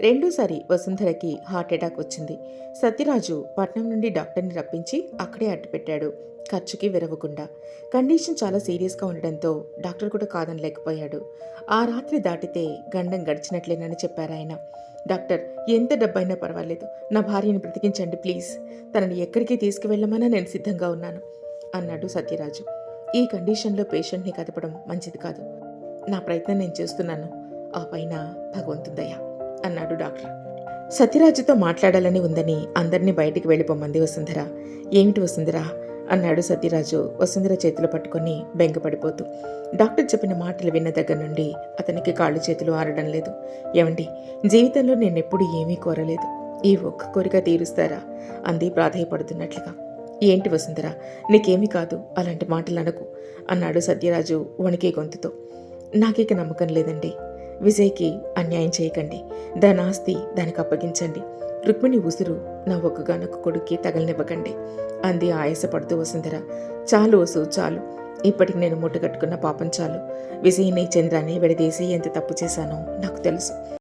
రెండోసారి వసుంధరకి heart attack వచ్చింది. సత్యరాజు పట్నం నుండి డాక్టర్ని రప్పించి అక్కడే అడ్డుపెట్టాడు ఖర్చుకి విరవకుండా. కండిషన్ చాలా సీరియస్గా ఉండడంతో డాక్టర్ కూడా కాదనలేకపోయాడు. ఆ రాత్రి దాటితే గండం గడిచినట్లేనని చెప్పారాయన డాక్టర్ ఎంత డబ్బైనా పర్వాలేదు. నా భార్యని బ్రతికించండి ప్లీజ్. తనని ఎక్కడికి తీసుకువెళ్ళమన్నా నేను సిద్ధంగా ఉన్నాను అన్నాడు సత్యరాజు. ఈ కండిషన్లో పేషెంట్ని కదపడం మంచిది కాదు. నా ప్రయత్నం నేను చేస్తున్నాను. ఆ పైన భగవంతుందయ్య అన్నాడు డాక్టర్. సత్యరాజుతో మాట్లాడాలని ఉందని అందరినీ బయటికి వెళ్ళిపోమంది వసుంధర. ఏమిటి వసుంధర? అన్నాడు సత్యరాజు వసుంధర చేతులు పట్టుకొని బెంగపడిపోతూ. డాక్టర్ చెప్పిన మాటలు విన్న దగ్గర నుండి అతనికి కాళ్ళు చేతులు ఆరడం లేదు. ఏమండి జీవితంలో నేను ఎప్పుడు ఏమీ కోరలేదు. ఈ ఒక్క కోరిక తీరుస్తారా? అంది ప్రాధేయపడుతున్నట్లుగా. ఏంటి వసుంధర? నీకేమీ కాదు అలాంటి మాటలు అనకు అన్నాడు సత్యరాజు వణికే గొంతుతో. నాకిక నమ్మకం లేదండి. విజయ్కి అన్యాయం చేయకండి. దాని ఆస్తి దానికి అప్పగించండి. రుక్మిణి ఉసురు నా ఒక్కగానొక్క కొడుక్కి తగలనివ్వకండి. అంది ఆయాసపడుతూ వసుంధర. చాలు వసు చాలు. ఇప్పటికి నేను ముట్టగట్టుకున్న పాపం చాలు. విజయ్ని చంద్రాన్ని విడదీసి ఎంత తప్పు చేశానో నాకు తెలుసు.